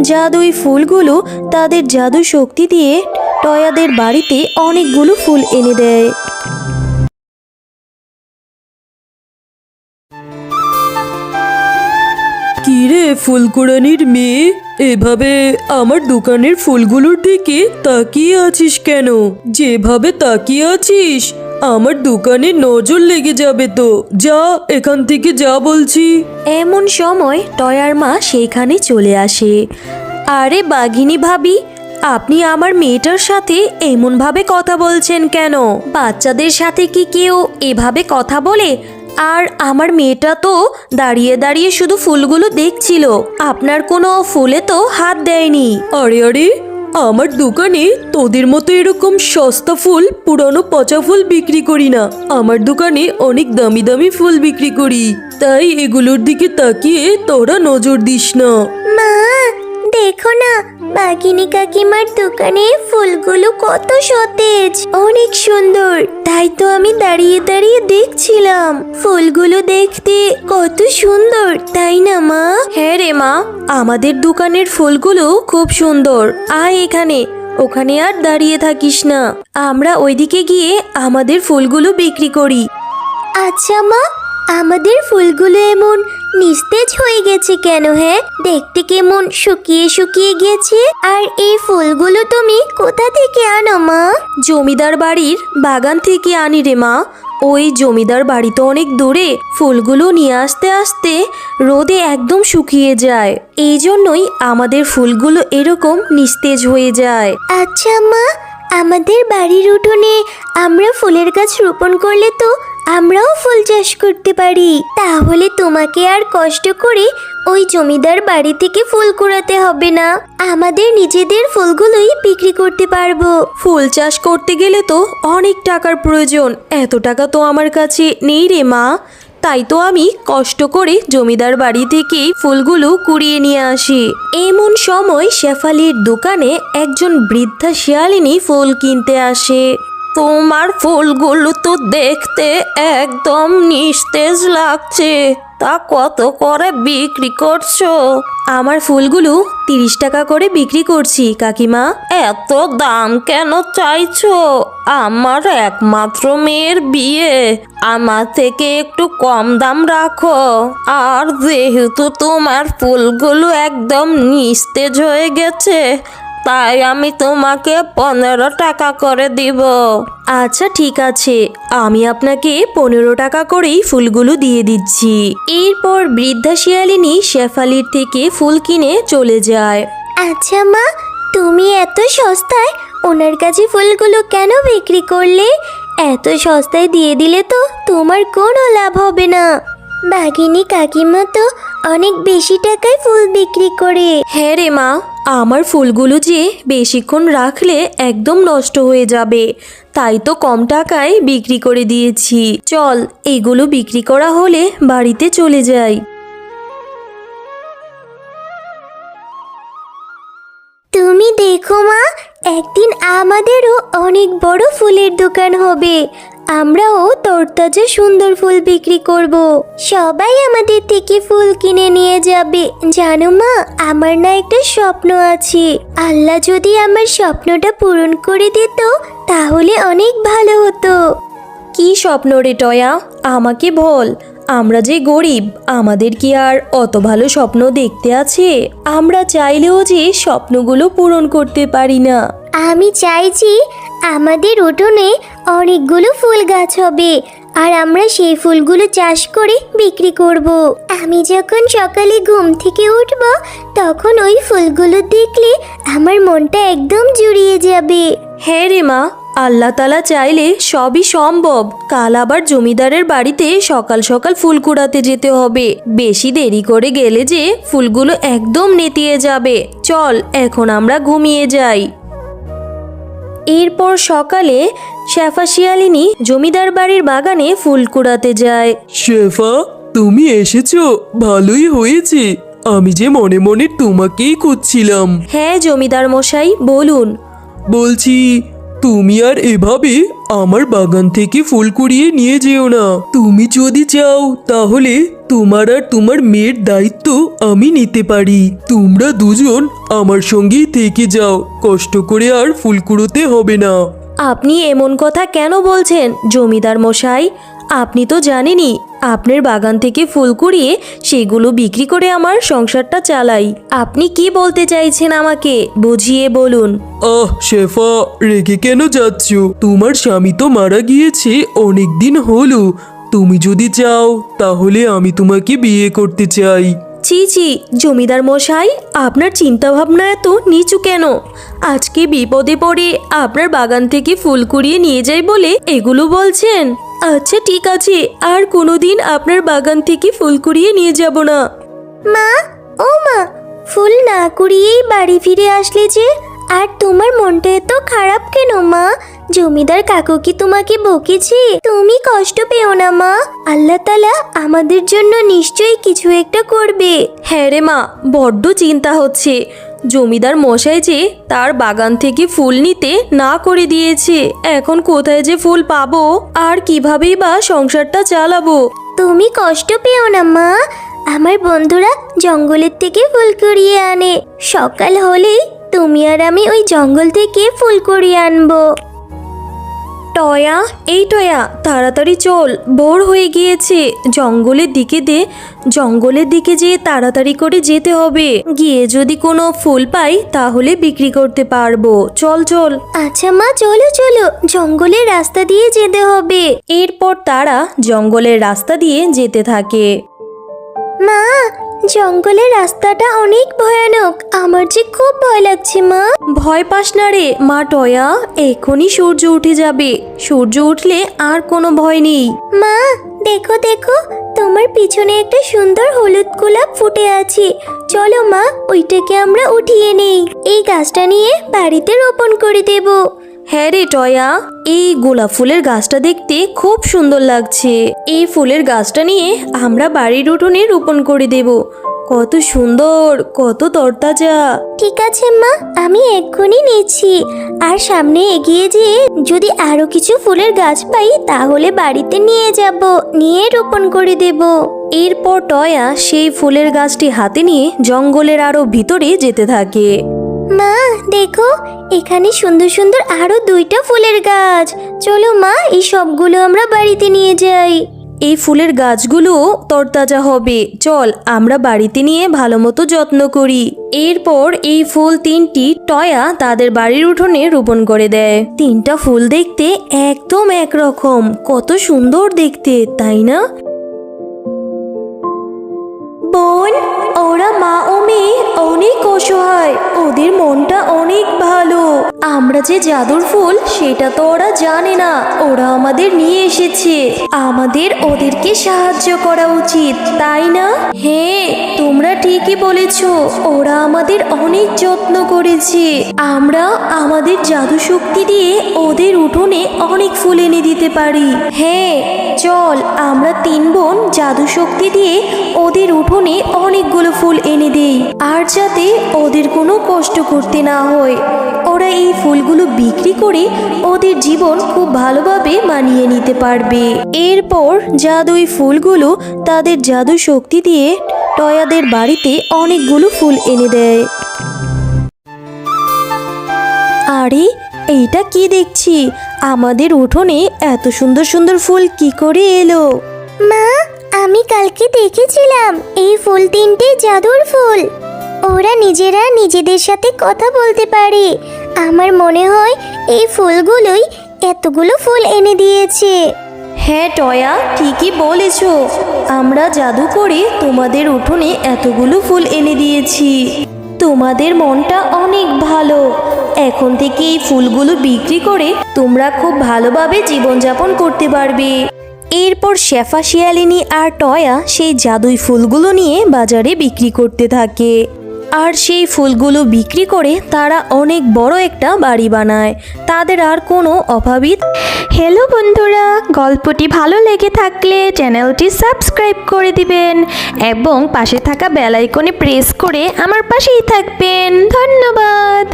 জাদুই ফুলগুলো তাদের জাদু শক্তি দিয়ে টয়াদের বাড়িতে অনেকগুলো ফুল এনে দেয়। ফুলকুড়ানির মেয়ে? এভাবে আমার দোকানের ফুলগুলোর দিকে তাকিয়ে আছিস কেন? যেভাবে তাকিয়ে আছিস, আমার দোকানে নজর লেগে যাবে তো। যা, এখান থেকে যা বলছি। এমন সময় টয়ার মা সেইখানে চলে আসে। আরে বাঘিনী ভাবি, আপনি আমার মেয়েটার সাথে এমনভাবে কথা বলছেন কেন? বাচ্চাদের সাথে কি কেউ এভাবে কথা বলে? আর আমার মেয়েটা তো দাঁড়িয়ে দাঁড়িয়ে শুধু ফুলগুলো দেখছিল। আপনার কোনো ফুলে তো হাত দেয়নি। আরে আরে, আমার দোকানে তোদের মতো এরকম সস্তা ফুল, পুরানো পচা ফুল বিক্রি করি না। আমার দোকানে অনেক দামি দামি ফুল বিক্রি করি। তাই এগুলোর দিকে তাকিয়ে তোরা নজর দিস না। দেখো না বাঘিনী কাকিমার দোকানে ফুলগুলো কত সতেজ। অনেক সুন্দর। তাই তো আমি দাঁড়িয়ে দাঁড়িয়ে দেখছিলাম। ফুলগুলো দেখতে কত সুন্দর তাই না মা? হ্যাঁ রে মা আমাদের দোকানের ফুলগুলো খুব সুন্দর। আয় এখানে ওখানে আর দাঁড়িয়ে থাকিস না। আমরা ওইদিকে গিয়ে আমাদের ফুলগুলো বিক্রি করি। আচ্ছা মা আমাদের ফুলগুলো এমন নিস্তেজ হয়ে গেছে কেন হ্যাঁ? দেখতে কেমন শুকিয়ে শুকিয়ে গেছে। আর এই ফুলগুলো তুমি কোথা থেকে আনো মা? জমিদার বাড়ির বাগান থেকে আনি রে মা। ওই জমিদার বাড়ি তো অনেক দূরে। ফুলগুলো নিয়ে আসতে আসতে রোদে একদম শুকিয়ে যায়। এই জন্যই আমাদের ফুলগুলো এরকম নিস্তেজ হয়ে যায়। আচ্ছা মা। আমাদের বাড়ির উঠোনে আমরা ফুলের গাছ রোপণ করলে তো আমরাও ফুল চাষ করতে পারি। তাহলে তোমাকে আর কষ্ট করে ওই জমিদার বাড়ি থেকে ফুল কুড়াতে হবে না। আমাদের নিজেদের ফুলগুলোই বিক্রি করতে পারব। ফুল চাষ করতে গেলে তো অনেক টাকার প্রয়োজন। এত টাকা তো আমার কাছে নেই রে মা। তাই তো আমি কষ্ট করে জমিদার বাড়ি থেকেই ফুলগুলো কুড়িয়ে নিয়ে আসি। এমন সময় শেফালির দোকানে একজন বৃদ্ধা শিয়ালিনী ফুল কিনতে আসে। তোমার ফুলগুলো তো দেখতে একদম নিস্তেজ লাগছে। তা কত করে বিক্রি করছ? আমার ফুলগুলো তিরিশ টাকা করে বিক্রি করছি, কাকিমা। এত দাম কেন চাইছো? আমার একমাত্র মেয়ের বিয়ে। আমার থেকে একটু কম দাম রাখো। আর যেহেতু তোমার ফুলগুলো একদম নিস্তেজ হয়ে গেছে তাই আমি তোমাকে পনেরো টাকা করে দিব। আচ্ছা ঠিক আছে। আমি আপনাকে পনেরো টাকা করেই ফুলগুলো দিয়ে দিচ্ছি। এরপর বৃদ্ধা শিয়ালিনী শেফালির থেকে ফুল কিনে চলে যায়। আচ্ছা মা তুমি এত সস্তায় ওনার কাছে ফুলগুলো কেন বিক্রি করলে? এত সস্তায় দিয়ে দিলে তো তোমার কোনো লাভ হবে না। বাঘিনী কাকিমা তো অনেক বেশি টাকায় ফুল বিক্রি করে। হ্যাঁ রে মা আমার ফুলগুলো যে বেশিক্ষণ রাখলে একদম নষ্ট হয়ে যাবে। তাই তো কম টাকায় বিক্রি করে দিয়েছি। চল, এগুলো বিক্রি করা হলে বাড়িতে চলে যাই। তুমি দেখো মা, একদিন আমাদেরও অনেক বড় ফুলের দোকান হবে। আমরাও তরতাজা সুন্দর ফুল বিক্রি করব। সবাই আমাদের থেকে ফুল কিনে নিয়ে যাবে। জানো মা আমার না একটা স্বপ্ন আছে। আল্লাহ যদি আমার স্বপ্নটা পূরণ করে দিত তাহলে অনেক ভালো হতো। কি স্বপ্ন রে টয়া? আমাকে বল। আমরা যে গরিব আমাদের কি আর অত ভালো স্বপ্ন দেখতে আছে? আমরা চাইলেও যে স্বপ্নগুলো পূরণ করতে পারি না। আমি চাইছি আমাদের উঠোনে অনেকগুলো ফুল গাছ হবে, আর আমরা সেই ফুলগুলো চাষ করে বিক্রি করব। আমি যখন সকালে ঘুম থেকে উঠব, তখন ওই ফুলগুলো দেখলে আমার মনটা একদম জুড়িয়ে যাবে। হ্যাঁ রে মা, আল্লাহ তালা চাইলে সবই সম্ভব। কাল আবার জমিদারের বাড়িতে সকাল সকাল ফুল কুড়াতে যেতে হবে। বেশি দেরি করে গেলে যে ফুলগুলো একদম নেতিয়ে যাবে। চল, এখন আমরা ঘুমিয়ে যাই। এরপর সকালে শেফা শিয়ালিনী জমিদার বাড়ির বাগানে ফুল কুড়াতে যায়। শেফা তুমি এসেছ? ভালোই হয়েছে। আমি যে মনে মনে তোমাকেই খুঁজছিলাম। হ্যাঁ জমিদার মশাই বলুন। বলছি তুমি আর এভাবে আমার বাগান থেকে ফুল কুড়িয়ে নিয়ে যেও না। তুমি যদি চাও, তাহলে তোমার আর তোমার মেয়ের দায়িত্ব আমি নিতে পারি। তোমরা দুজন আমার সঙ্গেই থেকে যাও, কষ্ট করে আর ফুল কুড়োতে হবে না। আপনি এমন কথা কেন বলছেন, জমিদার মশাই? আপনি তো জানেনই আপনার বাগান থেকে ফুল কুড়িয়ে সেগুলো বিক্রি করে আমার সংসারটা চালাই। আপনি কি বলতে চাইছেন আমাকে? বুঝিয়ে বলুন। আহ শেফা রেগে কেন যাচ্ছ? তোমার স্বামী তো মারা গিয়েছে অনেক দিন হলো। তুমি যদি চাও তাহলে আমি তোমাকে বিয়ে করতে চাই। ছি ছি জমিদার মশাই আপনার চিন্তাভাবনা এত নিচু কেন? আজকে বিপদে পড়ে আপনার বাগান থেকে ফুল কুড়িয়ে নিয়ে যাই বলে এগুলো বলছেন? আচ্ছা ঠিক আছে। আর কোনোদিন আপনার বাগান থেকে ফুল কুড়িয়ে নিয়ে যাব না। মা ও মা ফুল না কুড়িয়েই বাড়ি ফিরে আসলে যে আর তোমার মনটা এত খারাপ কেন মা? জমিদার কাকু কি তোমাকে বকেছে? তুমি কষ্ট পেও না মা। আল্লাহ তালা আমাদের জন্য নিশ্চয়ই কিছু একটা করবে। হ্যাঁ রে মা বড্ড চিন্তা হচ্ছে। জমিদার মশাই যে তার বাগান থেকে ফুল নিতে না করে দিয়েছে, এখন কোথায় যে ফুল পাবো? আর কিভাবেই বা সংসারটা চালাবো? তুমি কষ্ট পেও না, মা। আমার বন্ধুরা জঙ্গলের থেকে ফুল কুড়িয়ে আনে। সকাল হলেই তুমি আর আমি ওই জঙ্গল থেকে ফুল কুড়িয়ে আনব। টয়া এই টয়া তাড়াতাড়ি চল ভোর হয়ে গিয়েছে। জঙ্গলের দিকে দে জঙ্গলের দিকে যেয়ে তাড়াতাড়ি করে যেতে হবে। গিয়ে যদি কোনো ফুল পাই তাহলে বিক্রি করতে পারব। চল চল। আচ্ছা মা চলো চলো জঙ্গলের রাস্তা দিয়ে যেতে হবে। এরপর তারা জঙ্গলের রাস্তা দিয়ে যেতে থাকে। মা জঙ্গলের রাস্তাটা অনেক ভয়ানক। আমার যে খুব ভয় লাগছে মা। ভয় পাস না রে মা টয়া। এখনই সূর্য উঠে যাবে। সূর্য উঠলে আর কোনো ভয় নেই। মা দেখো দেখো তোমার পিছনে একটা সুন্দর হলুদ গোলাপ ফুটে আছে। চলো মা ওইটাকে আমরা উঠিয়ে নেই। এই গাছটা নিয়ে বাড়িতে রোপণ করে দেব। হ্যাঁ রে টয়া এই গোলাপ ফুলের গাছটা দেখতে খুব সুন্দর লাগছে। এই ফুলের গাছটা নিয়ে আমরা বাড়ির উঠোনে রোপণ করে দেব। কত সুন্দর কত তরতাজা। ঠিক আছে মা আমি এক্ষুনি নিচ্ছি। আর সামনে এগিয়ে যেয়ে যদি আরও কিছু ফুলের গাছ পাই তাহলে বাড়িতে নিয়ে যাব নিয়ে রোপণ করে দেব। এরপর টয়া সেই ফুলের গাছটি হাতে নিয়ে জঙ্গলের আরও ভিতরে যেতে থাকে। মা, দেখো, এখানে সুন্দর সুন্দর আরও দুইটা ফুলের গাছ। চলো মা, এই সবগুলো আমরা বাড়িতে নিয়ে যাই। এই ফুলের গাছগুলো তরতাজা হবে। চল, আমরা বাড়িতে নিয়ে ভালো মতো যত্ন করি। এরপর এই ফুল তিনটি টয়া তাদের বাড়ির উঠোনে রোপণ করে দেয়। তিনটা ফুল দেখতে একদম একরকম। কত সুন্দর দেখতে, তাই না? অনেক অসহায় ওদের মনটা অনেক ভালো। আমরা যে জাদুর ফুল, সেটা তো ওরা জানে না। ওরা আমাদের নিয়ে এসেছে। আমাদের ওদেরকে সাহায্য করা উচিত, তাই না? হ্যাঁ তোমরা ঠিকই বলেছ। ওরা আমাদের অনেক যত্ন করেছে। আমরা আমাদের জাদু শক্তি দিয়ে ওদের উঠোনে অনেক ফুল এনে দিতে পারি। হ্যাঁ চল, আমরা তিন বোন জাদু শক্তি দিয়ে ওদের উঠোনে অনেকগুলো ফুল এনে দেই। আর যাতে ওদের কোনো কষ্ট করতে না হয়। এই ফুলগুলো বিক্রি করে ওদের জীবন খুব ভালোভাবে মানিয়ে নিতে পারবে। এরপর জাদুই ফুলগুলো তাদের জাদু শক্তি দিয়ে টয়াদের বাড়িতে অনেকগুলো ফুল এনে দেয়। আরে, এইটা কি দেখছি? আমাদের উঠোনে এত সুন্দর সুন্দর ফুল কি করে এলো? মা, আমি কালকে দেখেছিলাম এই ফুল তিনটে জাদুর ফুল। ওরা নিজেরা নিজেদের সাথে কথা বলতে পারে। আমার মনে হয় এই ফুলগুলোই এতগুলো ফুল এনে দিয়েছে। হ্যাঁ টয়া, ঠিকই বলেছ। আমরা জাদু করে তোমাদের উঠোনে এতগুলো ফুল এনে দিয়েছি। তোমাদের মনটা অনেক ভালো। এখন থেকে এই ফুলগুলো বিক্রি করে তোমরা খুব ভালোভাবে জীবনযাপন করতে পারবে। এরপর শেফা শিয়ালিনী আর টয়া সেই জাদুই ফুলগুলো নিয়ে বাজারে বিক্রি করতে থাকে। আর সেই ফুলগুলো বিক্রি করে তারা অনেক বড় একটা বাড়ি বানায়। তাদের আর কোনো অভাবই হ্যালো বন্ধুরা, গল্পটি ভালো লেগে থাকলে চ্যানেলটি সাবস্ক্রাইব করে দিবেন এবং পাশে থাকা বেল আইকনে প্রেস করে আমার পাশেই থাকবেন। ধন্যবাদ।